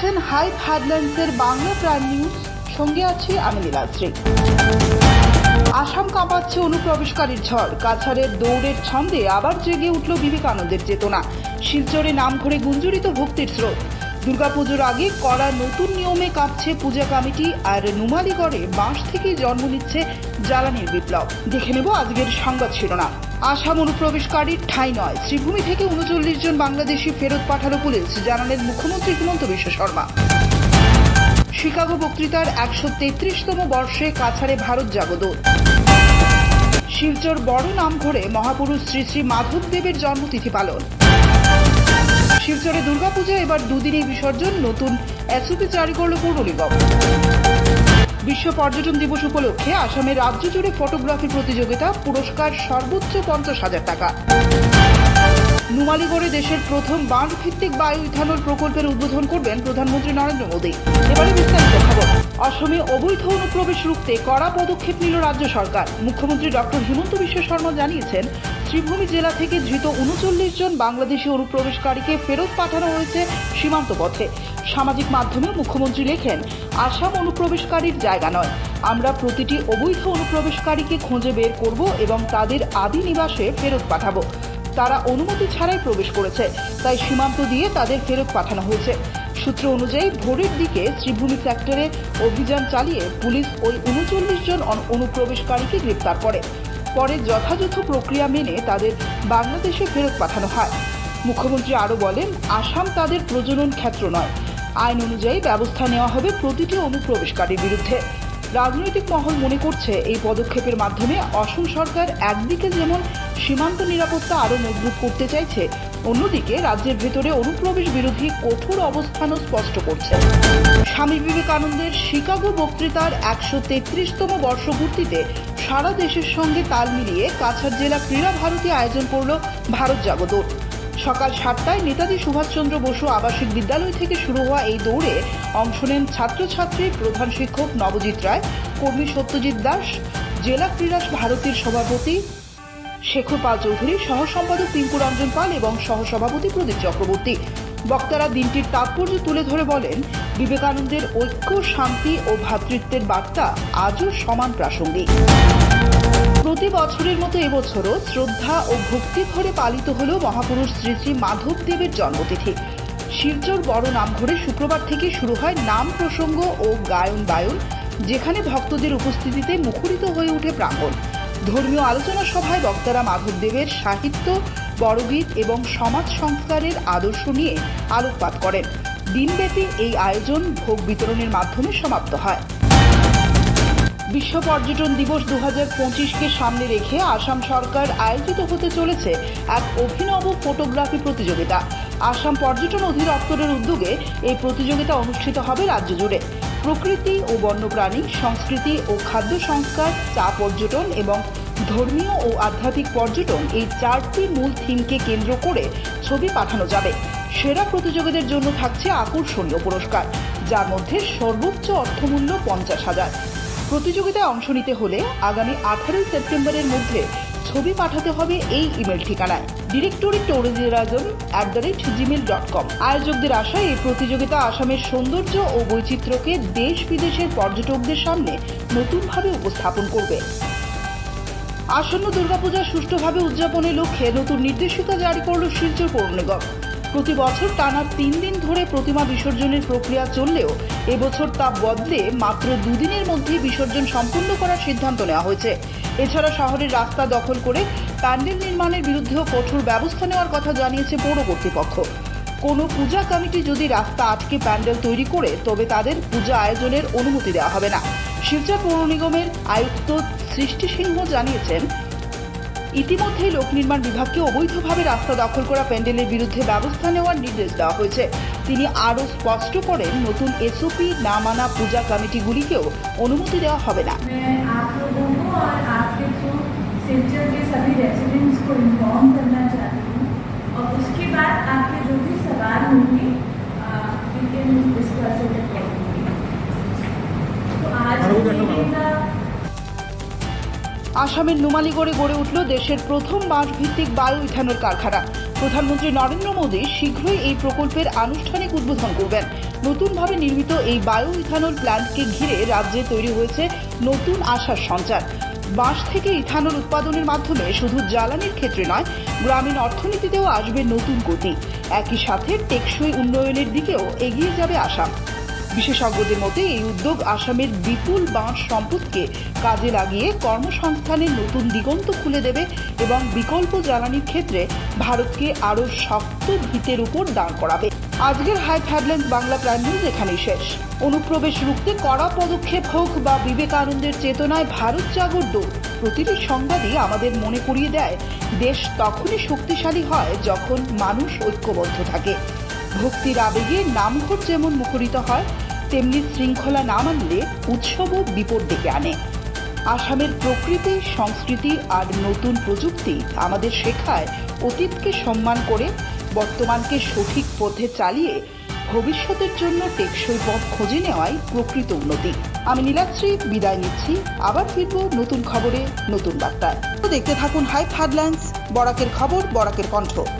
দেখছেন হাইপ হেডলাইন্সের Bangla prime news সঙ্গে আছি আমি লীলাশ্রী আসাম কাঁপাচ্ছে অনুপ্রবেশকারীর ঝড়। কাছাড়ের দৌড়ের ছন্দে আবার জেগে উঠল বিবেকানন্দের চেতনা। শিলচরে নাম করে গুঞ্জরিত ভক্তির স্রোত। দুর্গাপুজোর আগে করা নতুন নিয়মে কাঁপছে পূজা কমিটি, আর নুমালিগড়ে বাঁশ থেকেই জন্ম নিচ্ছে জ্বালানির বিপ্লব। দেখে নেব আজকের সংবাদ শিরোনাম। আসাম অনুপ্রবেশকারীর ঠাঁই নয়। শ্রীভূমি থেকে উনচল্লিশ জন বাংলাদেশি ফেরত পাঠালো পুলিশ, জানালেন মুখ্যমন্ত্রী হিমন্ত বিশ্ব শর্মা। শিকাগো বক্তৃতার একশো তেত্রিশতম বর্ষে কাছাড়ে ভারত জাগদূত শিলচর বড় নাম করে মহাপুরুষ শ্রী শ্রী মাধবদেবের জন্মতিথি পালন। শিলচরে দুর্গাপূজা এবার দুদিনেই বিসর্জন নতুন এসওপি জারি করল পৌর নিগম। বিশ্ব পর্যটন দিবস উপলক্ষে আসামের রাজ্য জুড়ে ফটোগ্রাফি প্রতিযোগিতা পুরস্কার সর্বোচ্চ পঞ্চাশ হাজার টাকা। নুমালিগড়ে দেশের প্রথম বাঁধ ভিত্তিক বায়ু ইথানল প্রকল্পের উদ্বোধন করবেন প্রধানমন্ত্রী নরেন্দ্র মোদী। এবারে বিস্তারিত খবর। অসমে অবৈধ অনুপ্রবেশ রুখতে কড়া পদক্ষেপ নিল রাজ্য সরকার। মুখ্যমন্ত্রী ডক্টর হিমন্ত বিশ্ব শর্মা জানিয়েছেন, শ্রীভূমি জেলা থেকে ধৃত উনচল্লিশ জন বাংলাদেশি অনুপ্রবেশকারীকে ফেরত পাঠানো হয়েছে সীমান্ত পথে। সামাজিক মাধ্যমে মুখ্যমন্ত্রী লেখেন, আসাম অনুপ্রবেশকারীর জায়গা নয়। আমরা প্রতিটি অবৈধ অনুপ্রবেশকারীকে খুঁজে বের করব এবং তাদের আদি নিবাসে ফেরত পাঠাবো। তারা অনুমতি ছাড়াই প্রবেশ করেছে, তাই সীমান্ত দিয়ে তাদের ফেরত পাঠানো হয়েছে। সূত্র অনুযায়ী, ভোরের দিকে শ্রীভূমি সেক্টরে অভিযান চালিয়ে পুলিশ ওই উনচল্লিশ জন অন- অনুপ্রবেশকারীকে গ্রেপ্তার করে। পরে যথাযথ প্রক্রিয়া মেনে তাদের বাংলাদেশে ফেরত পাঠানো হয়। মুখ্যমন্ত্রী আরও বলেন, আসাম তাদের প্রজনন ক্ষেত্র নয়। আইন অনুযায়ী ব্যবস্থা নেওয়া হবে প্রতিটি অনুপ্রবেশকারীর বিরুদ্ধে। রাজনৈতিক মহল মনে করছে এই পদক্ষেপের মাধ্যমে অসম সরকার একদিকে যেমন সীমান্ত নিরাপত্তা আরও মজবুত করতে চাইছে, অন্যদিকে রাজ্যের ভেতরে অনুপ্রবেশ বিরোধী কঠোর অবস্থানও স্পষ্ট করছে। স্বামী বিবেকানন্দের শিকাগো বক্তৃতার একশো তেত্রিশতম বর্ষপূর্তিতে সারা দেশের সঙ্গে তাল মিলিয়ে কাছাড় জেলা ক্রীড়া ভারতী আয়োজন করল ভারত জাগদৌড় সকাল সাতটায় নেতাজি সুভাষচন্দ্র বসু আবাসিক বিদ্যালয় থেকে শুরু হওয়া এই দৌড়ে অংশ নেন ছাত্রছাত্রী প্রধান শিক্ষক নবজিৎ রায়, কর্মী সত্যজিৎ দাস, জেলা ক্রীড়া ভারতীর সভাপতি শেখর পাল চৌধুরী সহ সম্পাদক টিঙ্কু রঞ্জন পাল এবং সহসভাপতি প্রদীপ চক্রবর্তী। বক্তারা দিনটির তাৎপর্য তুলে ধরে বলেন, বিবেকানন্দের ঐক্য, শান্তি ও ভ্রাতৃত্বের বার্তা আজও সমান প্রাসঙ্গিক। প্রতি বছরের মতো এবছরও শ্রদ্ধা ও ভক্তি ভরে পালিত হল মহাপুরুষ শ্রী শ্রী মাধবদেবের জন্মতিথি। শিলচর বড় নামঘরে শুক্রবার থেকে শুরু হয় নাম প্রসঙ্গ ও গায়ন বায়ন, যেখানে ভক্তদের উপস্থিতিতে মুখরিত হয়ে ওঠে প্রাঙ্গণ। ধর্মীয় আলোচনা সভায় বক্তারা মাধবদেবের সাহিত্য, বড়গীত এবং সমাজ সংস্কারের আদর্শ নিয়ে আলোকপাত করেন। দিনব্যাপী এই আয়োজন ভোগ বিতরণের মাধ্যমে সমাপ্ত হয়। বিশ্ব পর্যটন দিবস দু পঁচিশকে সামনে রেখে আসাম সরকার আয়োজিত হতে চলেছে এক অভিনব ফটোগ্রাফি প্রতিযোগিতা। আসাম পর্যটন অধিদপ্তরের উদ্যোগে এই প্রতিযোগিতা অনুষ্ঠিত হবে রাজ্য জুড়ে। প্রকৃতি ও বন্যপ্রাণী, সংস্কৃতি ও খাদ্য সংস্কার, চা পর্যটন এবং ধর্মীয় ও আধ্যাত্মিক পর্যটন এই চারটি মূল থিমকে কেন্দ্র করে ছবি পাঠানো যাবে। সেরা প্রতিযোগীদের জন্য থাকছে আকর্ষণীয় পুরস্কার, যার মধ্যে সর্বোচ্চ অর্থমূল্য পঞ্চাশ হাজার। প্রতিযোগিতায় অংশ নিতে হলে আগামী আঠারোই সেপ্টেম্বরের মধ্যে ছবি পাঠাতে হবে এই ইমেল ঠিকানায়। Directory tourism at the rate gmail dot com আয়োজকদের আশা এই প্রতিযোগিতা আসামের সৌন্দর্য ও বৈচিত্র্যকে দেশ বিদেশের পর্যটকদের সামনে নতুনভাবে উপস্থাপন করবে। আসন্ন দুর্গাপূজা সুষ্ঠুভাবে উদযাপনের লক্ষ্যে নতুন নির্দেশিকা জারি করল শিলচর পৌর নিগম। প্রতি বছর টানা তিন দিন ধরে প্রতিমা বিসর্জনের প্রক্রিয়া চললেও এবছর তা বদলে মাত্র দুদিনের মধ্যে বিসর্জন সম্পূর্ণ করার সিদ্ধান্ত নেওয়া হয়েছে। এছাড়া শহরের রাস্তা দখল করে প্যান্ডেল নির্মাণের বিরুদ্ধেও কঠোর ব্যবস্থা নেওয়ার কথা জানিয়েছে পৌর কর্তৃপক্ষ। কোনো পূজা কমিটি যদি রাস্তা আটকে প্যান্ডেল তৈরি করে, তবে তাদের পূজা আয়োজনের অনুমতি দেওয়া হবে না। শিলচর পৌর নিগমের আয়ুক্ত সৃষ্টি সিংহ জানিয়েছেন ইতিমধ্যেই লোক নির্মাণ বিভাগকে অবৈধভাবে রাস্তা দখল করা প্যান্ডেলের বিরুদ্ধে ব্যবস্থা নেওয়ার নির্দেশ দেওয়া হয়েছে তিনি আরও স্পষ্ট করেন নতুন এসওপি না মানা পূজা কমিটিগুলিকেও অনুমতি দেওয়া হবে না मैं आप लोगों को और आपके थ्रू सिलचर के सभी रेजिडेंट्स को इन्फॉर्म আসামের নুমালিগড়ে গড়ে উঠল দেশের প্রথম বাঁশ ভিত্তিক বায়ু ইথানল কারখানা। প্রধানমন্ত্রী নরেন্দ্র মোদী শীঘ্রই এই প্রকল্পের আনুষ্ঠানিক উদ্বোধন করবেন। নতুনভাবে নির্মিত এই বায়ু ইথানল প্ল্যান্টকে ঘিরে রাজ্যে তৈরি হয়েছে নতুন আশার সঞ্চার। বাঁশ থেকে ইথানল উৎপাদনের মাধ্যমে শুধু জ্বালানির ক্ষেত্রে নয়, গ্রামীণ অর্থনীতিতেও আসবে নতুন গতি। একই সাথে টেকসই উন্নয়নের দিকেও এগিয়ে যাবে আসাম। বিশেষজ্ঞদের মতে, এই উদ্যোগ আসামের বিপুল বাঁশ সম্পদকে কাজে লাগিয়ে কর্মসংস্থানের নতুন দিগন্ত খুলে দেবে এবং বিকল্প জ্বালানির ক্ষেত্রে ভারতকে আরও শক্ত ভিতের উপর দাঁড় করাবে। আজকের hype headlines Bangla prime news এখানেই শেষ। অনুপ্রবেশ রুখতে কড়া পদক্ষেপ হোক বা বিবেকানন্দের চেতনায় ভারত জাগর দৌড় প্রতিটি সংবাদই আমাদের মনে করিয়ে দেয়, দেশ তখনই শক্তিশালী হয় যখন মানুষ ঐক্যবদ্ধ থাকে। ভক্তির আবেগে নামঘর যেমন মুখরিত হয় তেমনি শৃঙ্খলা না মানলে উৎসবও বিপদ ডেকে আনে। আসামের প্রকৃতি, সংস্কৃতি আর নতুন প্রযুক্তি আমাদের শেখায় অতীতকে সম্মান করে, বর্তমানকে সঠিক পথে চালিয়ে ভবিষ্যতের জন্য টেকসই পথ খুঁজে নেওয়াই প্রকৃত উন্নতি। আমি নীলাশ্রী বিদায় নিচ্ছি। আবার ফিরব নতুন খবরে, নতুন বার্তায়। দেখতে থাকুন হাই হেডলাইন্স বরাকের খবর, বরাকের কণ্ঠ।